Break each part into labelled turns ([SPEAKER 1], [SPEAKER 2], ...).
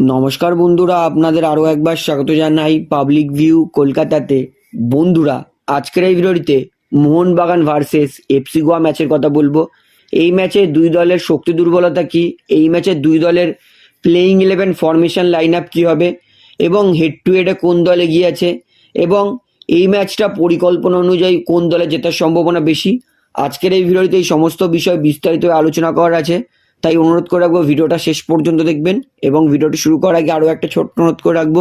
[SPEAKER 1] নমস্কার বন্ধুরা, আপনাদের আরও একবার স্বাগত জানাই পাবলিক ভিউ কলকাতাতে। বন্ধুরা, আজকের এই ভিডিওটিতে মোহনবাগান ভার্সেস এফসি গোয়া ম্যাচের কথা বলব। এই ম্যাচে দুই দলের শক্তি দুর্বলতা কি? এই ম্যাচে দুই দলের playing eleven formation line up কী হবে? এবং হেড টু হেডে কোন দল এগিয়ে আছে এবং এই ম্যাচটা পরিকল্পনা অনুযায়ী কোন দলে জেতার সম্ভাবনা বেশি? আজকের এই ভিডিওতে এই সমস্ত বিষয় বিস্তারিত আলোচনা করার আছে। তাই অনুরোধ করে রাখব ভিডিওটা শেষ পর্যন্ত দেখবেন এবং ভিডিওটি শুরু করার আগে আরও একটা ছোট্ট অনুরোধ করে রাখব,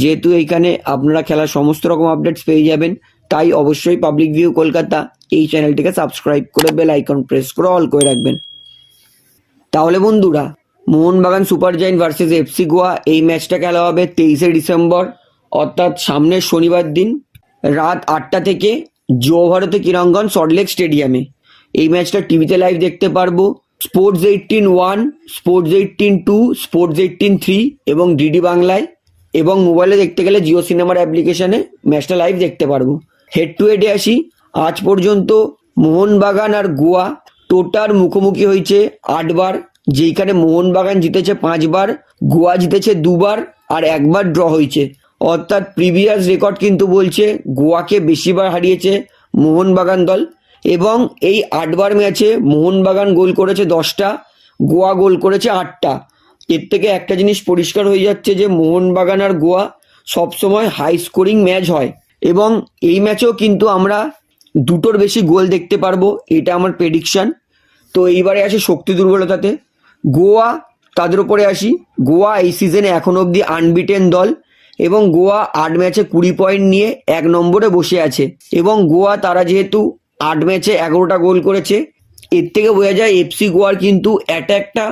[SPEAKER 1] যেহেতু এইখানে আপনারা খেলার সমস্ত রকম আপডেটস পেয়ে যাবেন, তাই অবশ্যই পাবলিক ভিউ কলকাতা এই চ্যানেলটিকে সাবস্ক্রাইব করে বেল আইকন প্রেস করে অল করে রাখবেন। তাহলে বন্ধুরা, Mohun Bagan super giant versus FC Goa, এই ম্যাচটা খেলা হবে তেইশে ডিসেম্বর, অর্থাৎ সামনের শনিবার দিন রাত আটটা থেকে জৌভারতী ক্রীড়াঙ্গন সল্টলেক স্টেডিয়ামে। এই ম্যাচটা টিভিতে লাইভ দেখতে পারব sports eighteen one, sports eighteen two, sports eighteen three এবং ডিডি বাংলায় এবং মোবাইলে দেখতে গেলে জিও সিনেমার অ্যাপ্লিকেশনে ম্যাচটা লাইভ দেখতে পারব। হেড টু হেডে আসি। আজ পর্যন্ত মোহনবাগান আর গোয়া টোটাল মুখোমুখি হয়েছে আটবার যেইখানে মোহনবাগান জিতেছে পাঁচবার গোয়া জিতেছে দুবার আর একবার ড্র হয়েছে। অর্থাৎ প্রিভিয়াস রেকর্ড কিন্তু বলছে গোয়াকে বেশিবার হারিয়েছে মোহনবাগান দল। এবং এই আটবার ম্যাচে মোহনবাগান গোল করেছে দশটা, গোয়া গোল করেছে আটটা। এর থেকে একটা জিনিস পরিষ্কার হয়ে যাচ্ছে যে মোহনবাগান আর গোয়া সবসময় হাই স্কোরিং ম্যাচ হয় এবং এই ম্যাচেও কিন্তু আমরা দুটোর বেশি গোল দেখতে পারব, এটা আমার প্রেডিকশন তো এইবারে আসি শক্তি দুর্বলতাতে। গোয়া, তাদের উপরে আসি। গোয়া এই সিজনে এখনও অবধি আনবিটেন দল এবং গোয়া আট ম্যাচে কুড়ি পয়েন্ট নিয়ে এক নম্বরে বসে আছে। এবং গোয়া তারা যেহেতু আট ম্যাচে এগারোটা গোল করেছে। এর থেকে বোঝা যায় এফসি গোয়ার কিন্তু অ্যাট্যাকটা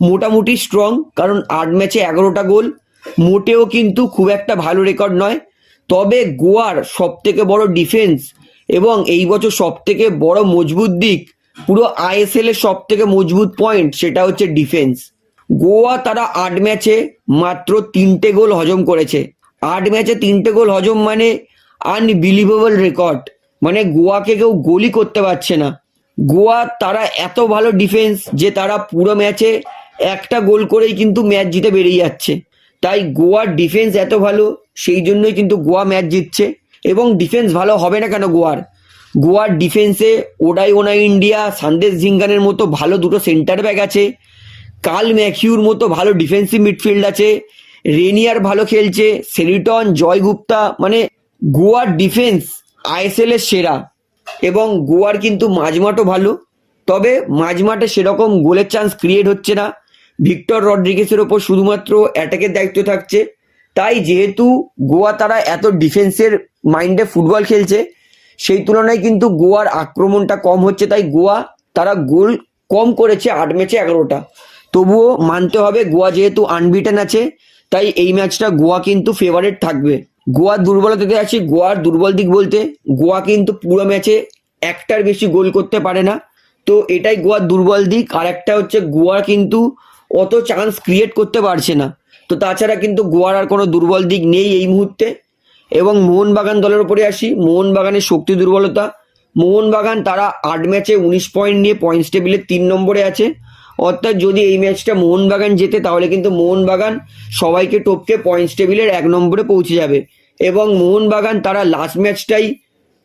[SPEAKER 1] মোটামুটি স্ট্রং কারণ আট ম্যাচে এগারোটা গোল মোটেও কিন্তু খুব একটা ভালো রেকর্ড নয়। তবে গোয়ার সব থেকে বড় ডিফেন্স এবং এই বছর সব থেকে বড় মজবুত দিক, পুরো আইএসএল এর সব থেকে মজবুত পয়েন্ট সেটা হচ্ছে ডিফেন্স গোয়া তারা আট ম্যাচে মাত্র তিনটে গোল হজম করেছে। আট ম্যাচে তিনটে গোল হজম মানে আনবিলিভেবল রেকর্ড মানে গোয়াকে কেউ গোলই করতে পারছে না। গোয়া তারা এত ভালো ডিফেন্স যে তারা পুরো ম্যাচে একটা গোল করেই কিন্তু ম্যাচ জিতে বেরিয়ে যাচ্ছে। তাই গোয়ার ডিফেন্স এত ভালো, সেই জন্যই কিন্তু গোয়া ম্যাচ জিতছে। এবং ডিফেন্স ভালো হবে না কেন গোয়ার? গোয়ার ডিফেন্সে ওডাই ওনা ইন্ডিয়া সন্দেশ ঝিঙ্গানের মতো ভালো দুটো সেন্টার ব্যাক আছে। কাল ম্যাকিউর মতো ভালো ডিফেন্সিভ মিডফিল্ড আছে। রেনিয়ার ভালো খেলছে। সেরিটন জয় গুপ্তা মানে গোয়ার ডিফেন্স আইএসএল এর সেরা এবং গোয়ার কিন্তু মাঝমাঠও ভালো। তবে মাঝমাঠে সেরকম গোলের চান্স ক্রিয়েট হচ্ছে না। ভিক্টর রড্রিগেসের ওপর শুধুমাত্র অ্যাটাকের দায়িত্ব থাকছে। তাই যেহেতু গোয়া তারা এত ডিফেন্সের মাইন্ডে ফুটবল খেলছে, সেই তুলনায় কিন্তু গোয়ার আক্রমণটা কম হচ্ছে। তাই গোয়া তারা গোল কম করেছে আট ম্যাচে এগারোটা। তবুও মানতে হবে গোয়া যেহেতু আনবিটেন আছে, তাই এই ম্যাচটা গোয়া কিন্তু ফেভারেট থাকবে। গোয়ার দুর্বলতাতে আছি, গোয়ার দুর্বল দিক বলতে গোয়া কিন্তু পুরো ম্যাচে একটার বেশি গোল করতে পারে না। তো এটাই গোয়ার দুর্বল দিক, আর একটা হচ্ছে গোয়া কিন্তু অত চান্স ক্রিয়েট করতে পারছে না। তো তাছাড়া কিন্তু গোয়ার আর কোনো দুর্বল দিক নেই এই মুহূর্তে। এবং মোহনবাগান দলের উপরে আসি, মোহনবাগানের শক্তি দুর্বলতা। মোহনবাগান তারা আট ম্যাচে উনিশ পয়েন্ট নিয়ে পয়েন্টস টেবিলে তিন নম্বরে আছে। অর্থাৎ যদি এই ম্যাচটা মোহনবাগান জেতে, তাহলে কিন্তু মোহনবাগান সবাইকে টপকে পয়েন্টস টেবিলের এক নম্বরে পৌঁছে যাবে। এবং মোহনবাগান তারা লাস্ট ম্যাচটাই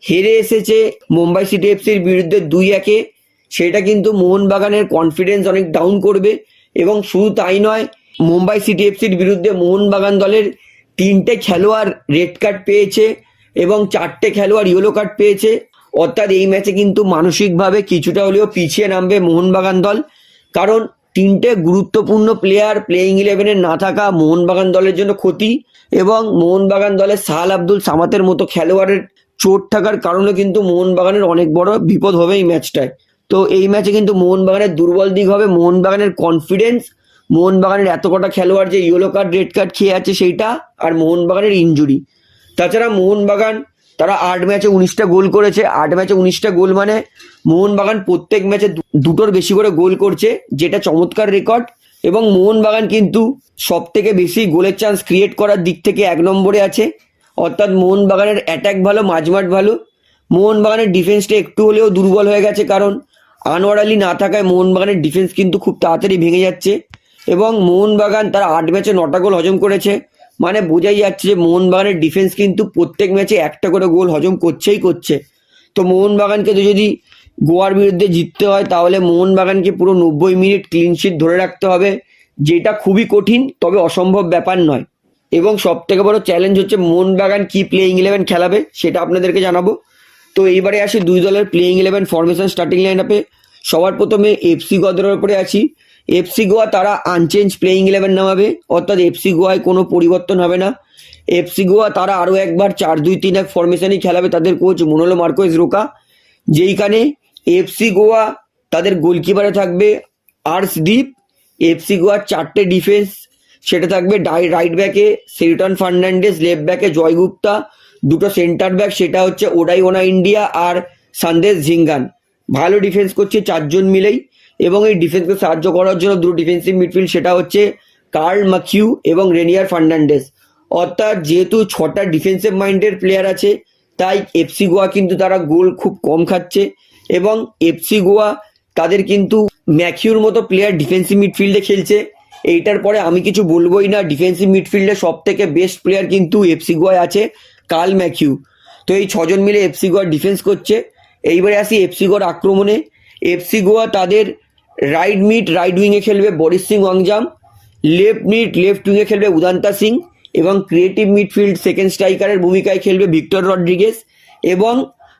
[SPEAKER 1] হেরে এসেছে মুম্বাই সিটি এফসির বিরুদ্ধে দুই একে। সেটা কিন্তু মোহনবাগানের কনফিডেন্স অনেক ডাউন করবে। এবং শুধু তাই নয়, মুম্বাই সিটি এফসির বিরুদ্ধে মোহনবাগান দলের তিনটে খেলোয়াড় রেড কার্ড পেয়েছে এবং চারটে খেলোয়াড় ইয়েলো কার্ড পেয়েছে। অর্থাৎ এই ম্যাচে কিন্তু মানসিকভাবে কিছুটা হলেও পিছিয়ে নামবে মোহনবাগান দল। কারণ তিনটে গুরুত্বপূর্ণ প্লেয়ার প্লেয়িং ইলেভেনে না থাকা মোহনবাগান দলের জন্য ক্ষতি এবং মোহনবাগান দলের সাহাল আব্দুল সামাতের মতো খেলোয়াড়ের চোট থাকার কারণে কিন্তু মোহনবাগানের অনেক বড় বিপদ হবে এই ম্যাচটায় তো এই ম্যাচে কিন্তু মোহনবাগানের দুর্বল দিক হবে, মোহনবাগানের কনফিডেন্স মোহনবাগানের এত কটা খেলোয়াড় যে ইয়েলো কার্ড রেড কার্ড খেয়ে আছে সেইটা, আর মোহনবাগানের ইঞ্জুরি তাছাড়া মোহনবাগান তারা আট ম্যাচে উনিশটা গোল করেছে। আট ম্যাচে উনিশটা গোল মানে মোহনবাগান প্রত্যেক ম্যাচে দুটোর বেশি করে গোল করছে, যেটা চমৎকার রেকর্ড এবং মোহনবাগান কিন্তু সব থেকে বেশি গোলের চান্স ক্রিয়েট করার দিক থেকে এক নম্বরে আছে। অর্থাৎ মোহনবাগানের অ্যাটাক ভালো, মাঝমাঠ ভালো। মোহনবাগানের ডিফেন্সটা একটু হলেও দুর্বল হয়ে গেছে, কারণ আনোয়ার আলী না থাকায় মোহনবাগানের ডিফেন্স কিন্তু খুব তাড়াতাড়ি ভেঙে যাচ্ছে। এবং মোহনবাগান তারা আট ম্যাচে নটা গোল হজম করেছে। মানে বোঝাই যাচ্ছে যে মোহনবাগানের ডিফেন্স কিন্তু প্রত্যেক ম্যাচে একটা করে গোল হজম করছেই করছে। তো মোহনবাগানকে তো যদি গোয়ার বিরুদ্ধে জিততে হয়, তাহলে মোহনবাগানকে পুরো নব্বই মিনিট ক্লিনশিট ধরে রাখতে হবে, যেটা খুবই কঠিন, তবে অসম্ভব ব্যাপার নয়। এবং সব থেকে বড় চ্যালেঞ্জ হচ্ছে মোহনবাগান কি প্লেইং ইলেভেন খেলাবে, সেটা আপনাদেরকে জানাব। তো এইবারে আসি দুই দলের playing eleven formation starting line আপে সবার প্রথমে এফসি গদরের ওপরে আছি। এফসি গোয়া তারা আনচেঞ্জ প্লেইং ইলেভেন নামাবে। অর্থাৎ এফসি গোয়ায় কোনো পরিবর্তন হবে না। এফসি গোয়া তারা আরও একবার চার দুই তিন এক ফরমেশনই খেলাবে তাদের কোচ মনোলো মার্কোয়েস রোকা। যেইখানে এফসি গোয়া তাদের গোলকিপারে থাকবে আর্শদীপ। এফসি গোয়ার চারটে ডিফেন্স সেটা থাকবে ডাই রাইট ব্যাকে সেরিটন ফার্নান্ডেস লেফট ব্যাকে জয়গুপ্তা দুটো সেন্টার ব্যাক সেটা হচ্ছে ওডাই ওনা ইন্ডিয়া আর সন্দেশ ঝিঙ্গান ভালো ডিফেন্স করছে চারজন মিলেই। এবং এই ডিফেন্সকে সাহায্য করার জন্য দুটো ডিফেন্সিভ মিডফিল্ড সেটা হচ্ছে কার্ল মাকিউ এবং রেনিয়ার ফার্নান্ডেস অর্থাৎ যেহেতু ছটা ডিফেন্সিভ মাইন্ডের প্লেয়ার আছে, তাই এফসি গোয়া কিন্তু তারা গোল খুব কম খাচ্ছে এবং এফসি গোয়া তাদের কিন্তু ম্যাকিউর মতো প্লেয়ার ডিফেন্সিভ মিডফিল্ডে খেলছে। এইটার পরে আমি কিছু বলবোই না ডিফেন্সিভ মিডফিল্ডে সব থেকে বেস্ট প্লেয়ার কিন্তু এফসি গোয়ায় আছে কার্ল ম্যাকিউ তো এই ছজন মিলে এফসি গোয়া ডিফেন্স করছে। এইবারে আসি এফসি গোয়ার আক্রমণে। এফসি গোয়া তাদের রাইট মিড রাইট উইংয়ে খেলবে Boris Singh Wangjam left mid left উইংয়ে খেলবে উদান্তা সিং এবং ক্রিয়েটিভ মিডফিল্ড সেকেন্ড স্ট্রাইকারের ভূমিকায় খেলবে ভিক্টর রড্রিগেস এবং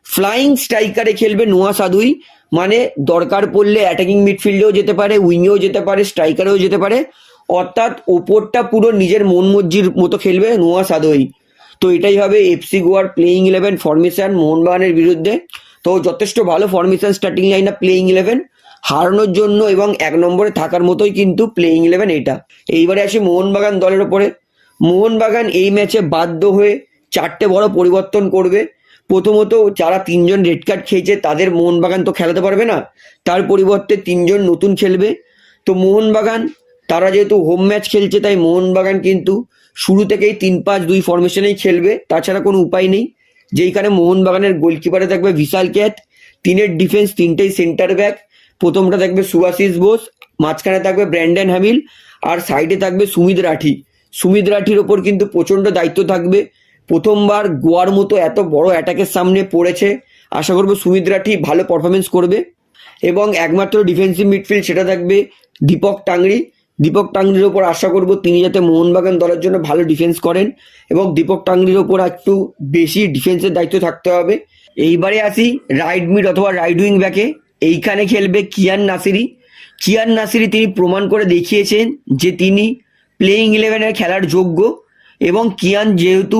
[SPEAKER 1] ফ্লাইং স্ট্রাইকারে খেলবে নোয়া সাদুই মানে দরকার পড়লে অ্যাটাকিং মিডফিল্ডেও যেতে পারে উইংয়েও যেতে পারে স্ট্রাইকারেও যেতে পারে, অর্থাৎ ওপরটা পুরো নিজের মন মর্জির মতো খেলবে নোয়া সাদুই তো এটাই হবে এফসি গোয়ার প্লেইং ইলেভেন ফরমেশন মোহনবাগানের বিরুদ্ধে। তো যথেষ্ট ভালো formation starting line up playing eleven হারানোর জন্য এবং এক নম্বরে থাকার মতোই কিন্তু প্লেইং ইলেভেন এটা। এইবারে আসি মোহনবাগান দলের ওপরে। মোহনবাগান এই ম্যাচে বাধ্য হয়ে চারটে বড় পরিবর্তন করবে। প্রথমত যারা তিনজন রেড কার্ড খেয়েছে, তাদের মোহনবাগান তো খেলাতে পারবে না। তার পরিবর্তে তিনজন নতুন খেলবে। তো মোহনবাগান, তারা যেহেতু হোম ম্যাচ খেলছে, তাই মোহনবাগান কিন্তু শুরু থেকেই তিন পাঁচ দুই ফরমেশনেই খেলবে। তাছাড়া কোনো উপায় নেই। যেইখানে মোহনবাগানের গোলকিপারে থাকবে বিশাল ক্যাথ তিনের ডিফেন্স তিনটেই সেন্টার ব্যাক প্রথমটা থাকবে সুভাশিস বোস, মাঝখানে থাকবে ব্র্যান্ডন হ্যামিল, আর সাইডে থাকবে সুমিত রাঠি। সুমিত রাঠির ওপর কিন্তু প্রচণ্ড দায়িত্ব থাকবে। প্রথমবার গোয়ার মতো এত বড় অ্যাটাকের সামনে পড়েছে। আশা করব সুমিত রাঠি ভালো পারফরমেন্স করবে। এবং একমাত্র ডিফেন্সিভ মিডফিল্ড সেটা থাকবে দীপক টাংরি দীপক টাংরির ওপর আশা করব তিনি যাতে মোহনবাগান দলের জন্য ভালো ডিফেন্স করেন। এবং দীপক টাংরির ওপর একটু বেশি ডিফেন্সের দায়িত্ব থাকতে হবে। এইবারে আসি রাইট মিড অথবা রাইট উইং ব্যাকে এইখানে খেলবে কিয়ান নাসিরি। কিয়ান নাসিরি তিনি প্রমাণ করে দেখিয়েছেন যে তিনি প্লেইং ইলেভেনের খেলার যোগ্য এবং কিয়ান যেহেতু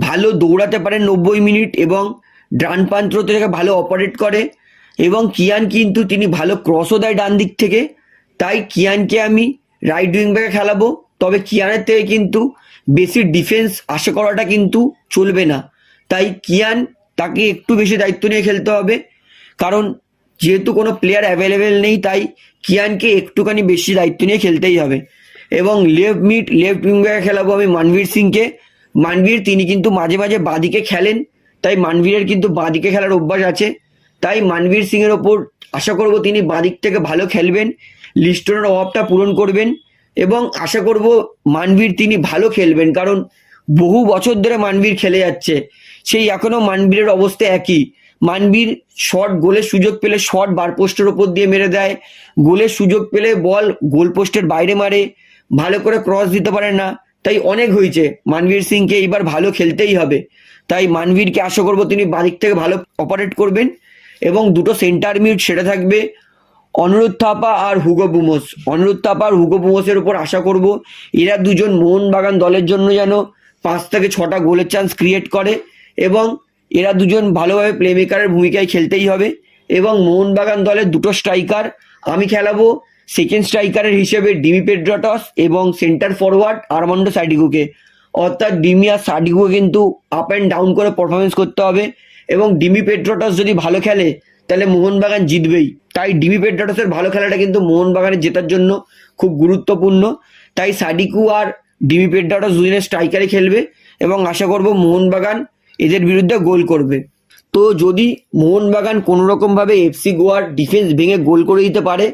[SPEAKER 1] ভালো দৌড়াতে পারেন নব্বই মিনিট এবং ডান প্রান্ত থেকে ভালো অপারেট করে এবং কিয়ান কিন্তু তিনি ভালো ক্রসও দেয় ডান দিক থেকে, তাই কিয়ানকে আমি রাইট উইং ব্যাকে খেলাবো। তবে কিয়ানের থেকে কিন্তু বেশি ডিফেন্স আশা করাটা কিন্তু চলবে না। তাই কিয়ান তাকে একটু বেশি দায়িত্ব নিয়ে খেলতে হবে। কারণ যেহেতু কোনো প্লেয়ার অ্যাভেলেবেল নেই, তাই কিয়ানকে একটুখানি বেশি দায়িত্ব নিয়ে খেলতেই হবে। এবং লেফট মিড লেফট উইং ব্যাকে খেলাবো আমি মানবীর সিংকে। মানবীর তিনি কিন্তু মাঝে মাঝে বাঁদিকে খেলেন, তাই মানবীরের কিন্তু বাঁদিকে খেলার অভ্যাস আছে। তাই মানবীর সিংয়ের ওপর আশা করব তিনি বাঁদিক থেকে ভালো খেলবেন, লিস্টনের অভাবটা পূরণ করবেন, এবং আশা করব মানবীর তিনি ভালো খেলবেন, কারণ বহু বছর ধরে মানবীর খেলে যাচ্ছে। সেই এখনও মানবীরের অবস্থা একই। মানবীর শর্ট গোলের সুযোগ পেলে শর্ট বার পোস্টের ওপর দিয়ে মেরে দেয়। গোলের সুযোগ পেলে বল গোল পোস্টের বাইরে মারে। ভালো করে ক্রস দিতে পারে না। তাই অনেক হয়েছে। মানবীর সিংকে এইবার ভালো খেলতেই হবে। তাই মানবীরকে আশা করব তিনি বাদিক থেকে ভালো অপারেট করবেন এবং দুটো সেন্টার মিড সেটা থাকবে। অনুরোধ থাপা আর হুগো বুমোস। অনুরোধ থাপা আর হুগো বুমোসের উপর আশা করব এরা দুজন মোহনবাগান দলের জন্য যেন পাঁচ থেকে ছটা গোলের চান্স ক্রিয়েট করে এবং এরা দুজন ভালোভাবে প্লেমেকারের ভূমিকায় খেলতেই হবে এবং মোহনবাগান দলের দুটো স্ট্রাইকার আমি খেলাবো সেকেন্ড স্ট্রাইকারের হিসেবে ডিমি পেড্রটস এবং সেন্টার ফরওয়ার্ড আরমান্ডো সাডিগুকে অর্থাৎ ডিমি আর সাডিগু কিন্তু আপ অ্যান্ড ডাউন করে পারফরমেন্স করতে হবে এবং ডিমি পেড্রটস যদি ভালো খেলে, তাহলে মোহনবাগান জিতবেই। তাই ডিমি পেড্রটসের ভালো খেলাটা কিন্তু মোহনবাগানের জেতার জন্য খুব গুরুত্বপূর্ণ। তাই সাডিকু আর ডিমি পেড্রটস দুজনের স্ট্রাইকারে খেলবে এবং আশা করব মোহনবাগান এদের বিরুদ্ধে গোল করবে। তো যদি মোহনবাগান কোনো রকমভাবে এফসি গোয়ার ডিফেন্স ভেঙে গোল করে দিতে পারে,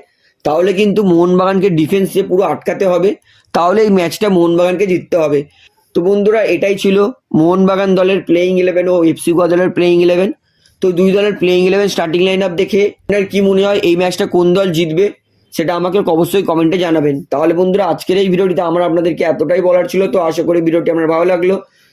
[SPEAKER 1] তাহলে কিন্তু মোহনবাগানকে ডিফেন্সে পুরো আটকাতে হবে, তাহলে এই ম্যাচটা মোহনবাগানকে জিততে হবে। তো বন্ধুরা, এটাই ছিল মোহনবাগান দলের প্লেয়িং ইলেভেন ও এফসি গোয়া দলের প্লেয়িং ইলেভেন তো দুই দলের playing eleven starting line up দেখে আপনার কি মনে হয়, এই ম্যাচটা কোন দল জিতবে, সেটা আমাকে অবশ্যই কমেন্টে জানাবেন। তাহলে বন্ধুরা, আজকের এই ভিডিওটিতে আমার আপনাদেরকে এতটাই বলার ছিল, তো আশা করি ভিডিওটি আমার ভালো লাগল।